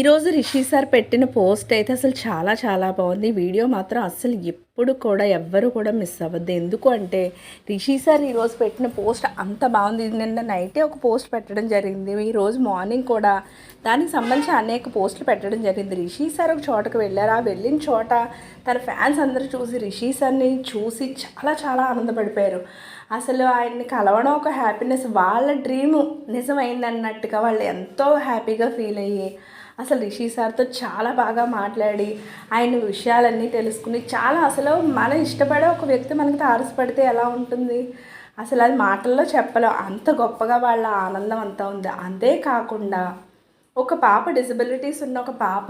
ఈరోజు రిషి సార్ పెట్టిన పోస్ట్ అయితే అసలు చాలా చాలా బాగుంది. వీడియో మాత్రం అస్సలు ఎప్పుడు కూడా ఎవ్వరు కూడా మిస్ అవ్వద్దు. ఎందుకు అంటే రిషి సార్ ఈరోజు పెట్టిన పోస్ట్ అంత బాగుంది. నిన్న నైటే ఒక పోస్ట్ పెట్టడం జరిగింది. ఈరోజు మార్నింగ్ కూడా దానికి సంబంధించి అనేక పోస్టులు పెట్టడం జరిగింది. రిషి సార్ ఒక చోటకు వెళ్ళారు. ఆ వెళ్ళిన చోట తన ఫ్యాన్స్ అందరూ చూసి రిషి సార్ని చూసి చాలా చాలా ఆనందపడిపోయారు. అసలు ఆయన్ని కలవడం ఒక హ్యాపీనెస్ వాళ్ళ డ్రీము నిజమైందన్నట్టుగా వాళ్ళు ఎంతో హ్యాపీగా ఫీల్ అయ్యి అసలు రిషి సార్తో చాలా బాగా మాట్లాడి ఆయన విషయాలన్నీ తెలుసుకుని చాలా అసలు మనం ఇష్టపడే ఒక వ్యక్తి మనకి తారసపడితే ఎలా ఉంటుంది? అసలు అది మాటల్లో చెప్పలేం. అంత గొప్పగా వాళ్ళ ఆనందం అంతా ఉంది. అంతేకాకుండా ఒక పాప డిసబిలిటీస్ ఉన్న ఒక పాప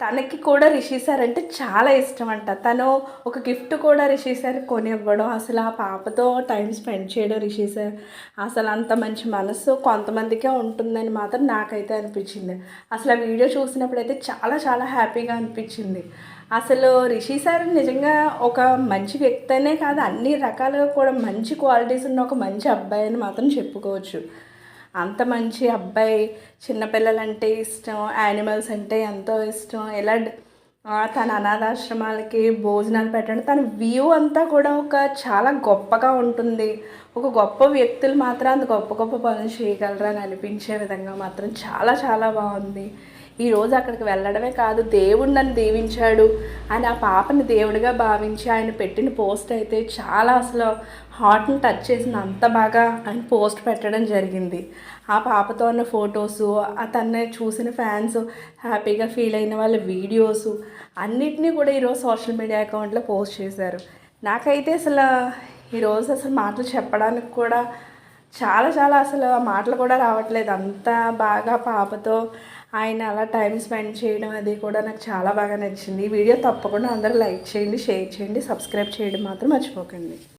తనకి కూడా రిషి సార్ అంటే చాలా ఇష్టం అంట తను ఒక గిఫ్ట్ కూడా రిషి సార్ కొనివ్వడం అసలు ఆ పాపతో టైం స్పెండ్ చేయడం రిషి సార్. అసలు అంత మంచి మనసు కొంతమందికే ఉంటుందని మాత్రం నాకైతే అనిపించింది. అసలు ఆ వీడియో చూసినప్పుడైతే చాలా చాలా హ్యాపీగా అనిపించింది. అసలు రిషి సార్ నిజంగా ఒక మంచి వ్యక్తి అనే కాదు అన్ని రకాలుగా కూడా మంచి క్వాలిటీస్ ఉన్న ఒక మంచి అబ్బాయి అని మాత్రం చెప్పుకోవచ్చు. అంత మంచి అబ్బాయి చిన్నపిల్లలంటే ఇష్టం యానిమల్స్ అంటే ఎంతో ఇష్టం. ఇలా తన అనాథాశ్రమాలకి భోజనాలు పెట్టడం తన వ్యూ అంతా కూడా ఒక చాలా గొప్పగా ఉంటుంది. ఒక గొప్ప వ్యక్తులు మాత్రం అంత గొప్ప గొప్ప పనులు చేయగలరా అని అనిపించే విధంగా మాత్రం చాలా చాలా బాగుంది. ఈరోజు అక్కడికి వెళ్ళడమే కాదు దేవుడు నన్ను దీవించాడు అని ఆ పాపని దేవుడిగా భావించి ఆయన పెట్టిన పోస్ట్ అయితే చాలా అసలు హార్ట్ని టచ్ చేసిన అంత బాగా ఆయన పోస్ట్ పెట్టడం జరిగింది. ఆ పాపతో ఉన్న ఫొటోసు తన్నే చూసిన ఫ్యాన్స్ హ్యాపీగా ఫీల్ అయిన వాళ్ళ వీడియోసు అన్నిటినీ కూడా ఈరోజు సోషల్ మీడియా అకౌంట్లో పోస్ట్ చేశారు. నాకైతే అసలు ఈరోజు అసలు మాటలు చెప్పడానికి కూడా చాలా చాలా అసలు ఆ మాటలు కూడా రావట్లేదు. అంత బాగా పాపతో ఆయన అలా టైం స్పెండ్ చేయడం అది కూడా నాకు చాలా బాగా నచ్చింది. ఈ వీడియో తప్పకుండా అందరూ లైక్ చేయండి షేర్ చేయండి సబ్స్క్రైబ్ చేయడం మాత్రం మర్చిపోకండి.